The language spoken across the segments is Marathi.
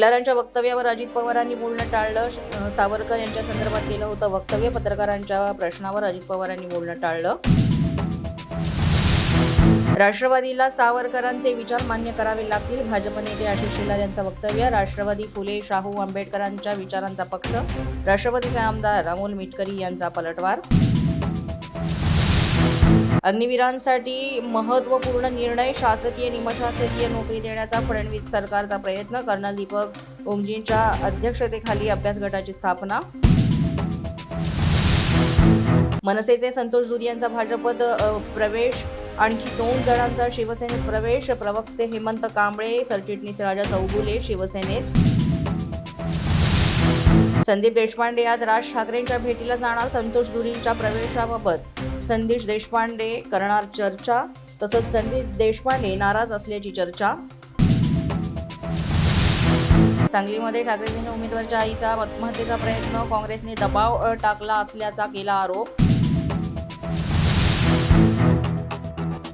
शेलारांच्या वक्तव्यावर अजित पवारांनी बोलणं टाळलं. सावरकर यांच्या संदर्भात केलं होतं वक्तव्य. पत्रकारांच्या प्रश्नावर अजित पवारांनी बोलणं टाळलं. राष्ट्रवादीला सावरकरांचे विचार मान्य करावे लागतील. भाजप नेते आशिष शेलार यांचं वक्तव्य. राष्ट्रवादी फुले शाहू आंबेडकरांच्या विचारांचा पक्ष. राष्ट्रवादीचे आमदार अमोल मिटकरी यांचा पलटवार. अग्निवीरांसाठी महत्त्वपूर्ण निर्णय शासकीय निमशासकीय नोकरी देण्याचा फडणवीस सरकारचा प्रयत्न. कर्नल दीपक ओमजींच्या अध्यक्षतेखाली अभ्यास गटाची स्थापना. मनसेचे संतोष जुरी यांचा भाजपत प्रवेश. आणखी दोन जणांचा शिवसेनेत प्रवेश. प्रवक्ते हेमंत कांबळे सरचिटणीस राजा चौगुले शिवसेनेत. संदीप देशपांडे आज राज ठाकरेंच्या भेटीला जाणार. संतोष दुरींच्या प्रवेशाबाबत संदेश देशपांडे करणार चर्चा तसंच संदीप देशपांडे नाराज असल्याची चर्चा. सांगलीमध्ये ठाकरेंनी उमेदवारच्या आईचा आत्महत्येचा प्रयत्न काँग्रेसने दबाव टाकला असल्याचा केला आरोप.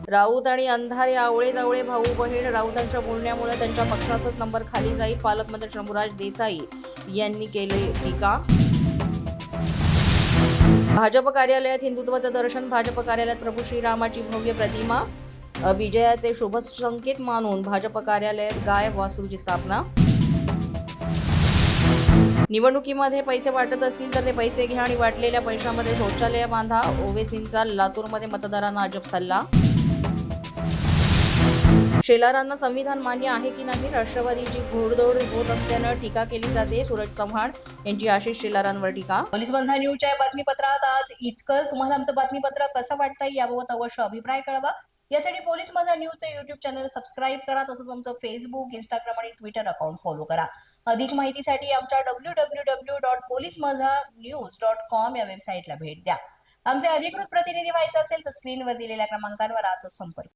राऊत आणि अंधारे आवळे जावळे भाऊ बहीण राऊतांच्या बोलण्यामुळे त्यांच्या पक्षाचाच नंबर खाली जाईल पालकमंत्री शंभूराज देसाई यांनी केले टीका. भाजप कार्यालयात हिंदुत्वाचं दर्शन भाजप कार्यालयात प्रभू श्रीरामाची भव्य प्रतिमा विजयाचे शुभ संकेत मानून भाजप कार्यालयात गाय वासरूची स्थापना. निवडणुकीमध्ये पैसे वाटत असतील तर ते पैसे घ्या आणि वाटलेल्या पैशामध्ये शौचालय बांधा. ओवेसींचा लातूरमध्ये मतदारांना अजब सल्ला. शेलारांना संविधान मान्य आहे की नाही? राष्ट्रवादीची घोडदौड होत असल्यानं टीका केली जाते. सूरज चव्हाण यांची आशिष शेलारांवर टीका. पोलीस बंधा न्यूजच्या बातमीपत्रात आज इतकंच. तुम्हाला आमचं बातमीपत्र कसं वाटतंय याबाबत अवश्य अभिप्राय कळवा. यासाठी पोलीस माझा न्यूजचं युट्यूब चॅनल सबस्क्राईब करा. तसंच आमचं फेसबुक इंस्टाग्राम आणि ट्विटर अकाउंट फॉलो करा. अधिक माहितीसाठी आमच्या W W W dot police माझा न्यूज डॉट कॉम या वेबसाईटला भेट द्या. आमचे अधिकृत प्रतिनिधी व्हायचं असेल तर स्क्रीनवर दिलेल्या क्रमांकांवर आजच संपर्क